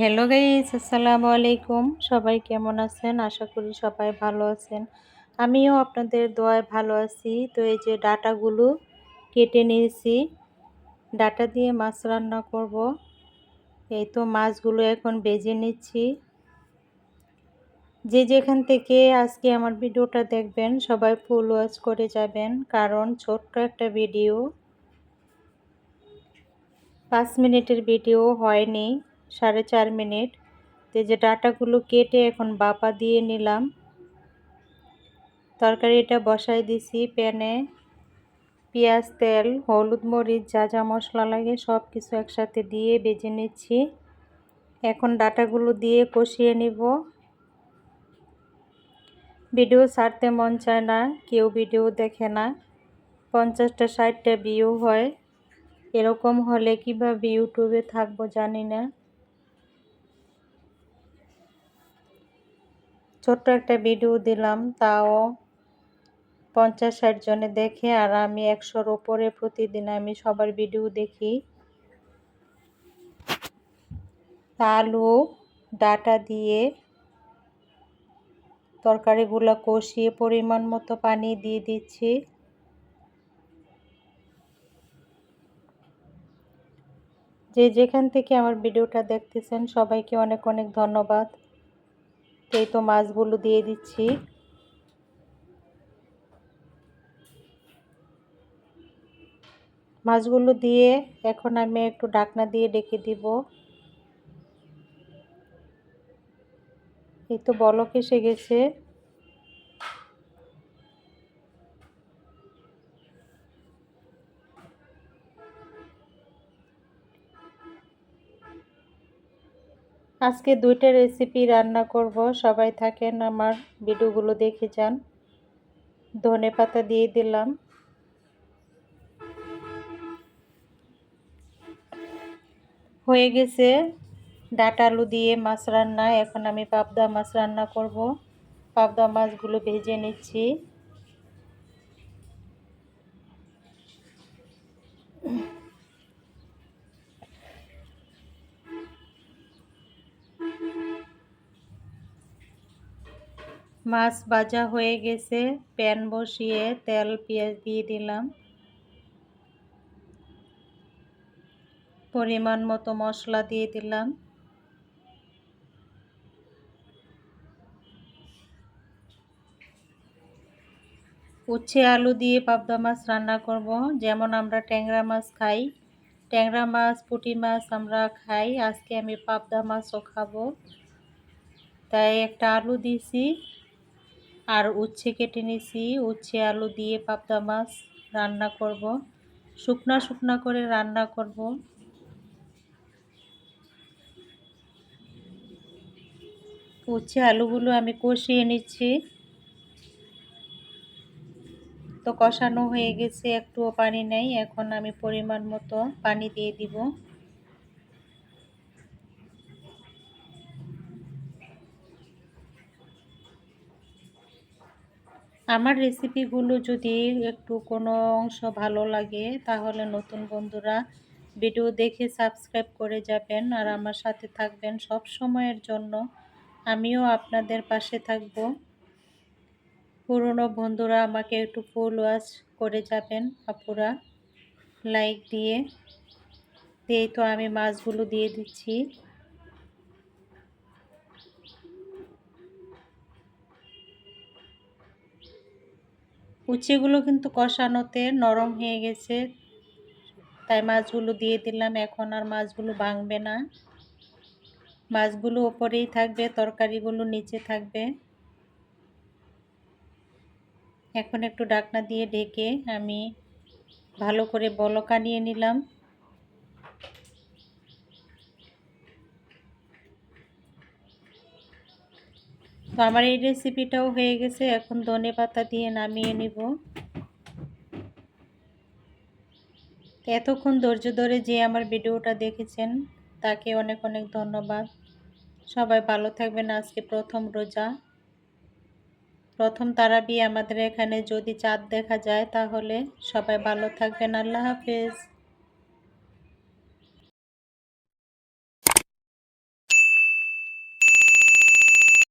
Hello guys আসসালামু আলাইকুম সবাই কেমন আছেন? আশা করি সবাই ভালো আছেন। আমিও আপনাদের দোয়ায় ভালো আছি। তো এই যে ডাটাগুলো কেটে নিয়েছি। ডাটা দিয়ে মাছ রান্না করব। এই তো মাছগুলো এখন বেজে নিচ্ছি। যে যেখান থেকে আজকে আমার ভিডিওটা দেখবেন, সবাই ফুল ওয়াচ করে যাবেন। কারণ ছোট্ট একটা ভিডিও পাঁচ মিনিটের ভিডিও হয়নি। সাড়ে চার মিনিট। তো যে ডাটাগুলো কেটে এখন বাপা দিয়ে নিলাম। তরকারিটা বসাই দিছি প্যানে। পেঁয়াজ, তেল, হলুদ মরিচ, যা যা মশলা লাগে সব কিছু একসাথে দিয়ে বেজে নিচ্ছি। এখন ডাটাগুলো দিয়ে কষিয়ে নিব। ভিডিও ছাড়তে মন চায় না, কেউ ভিডিও দেখে না। পঞ্চাশটা, ষাটটা ভিউ হয়। এরকম হলে কীভাবে ইউটিউবে থাকব জানি না। ছোট্ট একটা ভিডিও দিলাম, তাও পঞ্চাশ ষাট জনে দেখে আর আমি একশোর ওপরে প্রতিদিন আমি সবার ভিডিও দেখি। আলু, ডাটা দিয়ে তরকারিগুলো কষিয়ে পরিমাণ মতো পানি দিয়ে দিচ্ছি। যে যেখান থেকে আমার ভিডিওটা দেখতেছেন, সবাইকে অনেক অনেক ধন্যবাদ। এই তো মাছগুলো দিয়ে দিচ্ছি। মাছগুলো দিয়ে এখন আমি একটু ডাকনা দিয়ে ডেকে দিব। এই তো বলক এসে গেছে। আজকে দুইটা রেসিপি রান্না করব। সবাই থাকেন আমার ভিডিওগুলো দেখে যান। ধনে পাতা দিয়ে দিলাম। হয়ে গেছে ডাটা আলু দিয়ে মাছ রান্না। এখন আমি পাবদা মাছ রান্না করব। পাবদা মাছগুলো ভেজে নিচ্ছি। মাছ ভাজা হয়ে গেছে। প্যান বসিয়ে তেল, পেঁয়াজ দিয়ে দিলাম। পরিমাণ মতো মশলা দিয়ে দিলাম। উচ্ছে আলু দিয়ে পাবদা মাছ রান্না করব। যেমন আমরা ট্যাংরা মাছ খাই, ট্যাংরা মাছ, পুঁটি মাছ আমরা খাই। আজকে আমি পাবদা মাছও খাব। তাই একটা আলু দিছি। আর উচ্ছে কেটে নিছি। উচ্ছে, আলু দিয়ে পাবদা মাছ রান্না করব। শুকনা শুকনা করে রান্না করব। উচ্ছে, আলুগুলো আমি কষিয়ে নিচ্ছি। তো কষানো হয়ে গেছে, একটুও পানি নেই। এখন আমি পরিমাণ মতো পানি দিয়ে দিব। আমার রেসিপিগুলো যদি একটু কোনো অংশ ভালো লাগে, তাহলে নতুন বন্ধুরা ভিডিও দেখে সাবস্ক্রাইব করে যাবেন আর আমার সাথে থাকবেন সব সময়ের জন্য। আমিও আপনাদের পাশে থাকব। পুরনো বন্ধুরা আমাকে একটু ফুল ওয়াশ করে যাবেন আপুরা। লাইক দিয়ে। দিয়েই তো আমি মাছগুলো দিয়ে দিচ্ছি। উচ্ছেগুলো কিন্তু কষানোতে নরম হয়ে গেছে। তাই মাছগুলো দিয়ে দিলাম। এখন আর মাছগুলো ভাঙবে না। মাছগুলো ওপরেই থাকবে, তরকারিগুলো নিচে থাকবে। এখন একটু ডাকনা দিয়ে ঢেকে আমি ভালো করে বলকা নিয়ে নিলাম। তো আমার এই রেসিপিটাও হয়ে গেছে। এখন ধনে পাতা দিয়ে নামিয়ে নিব। এতক্ষণ ধৈর্য ধরে যে আমার ভিডিওটা দেখেছেন, তাকে অনেক অনেক ধন্যবাদ। সবাই ভালো থাকবেন। আজকে প্রথম রোজা। প্রথম তারাবি আমাদের এখানে যদি চাঁদ দেখা যায়, তাহলে সবাই ভালো থাকবেন। আল্লাহ হাফেজ।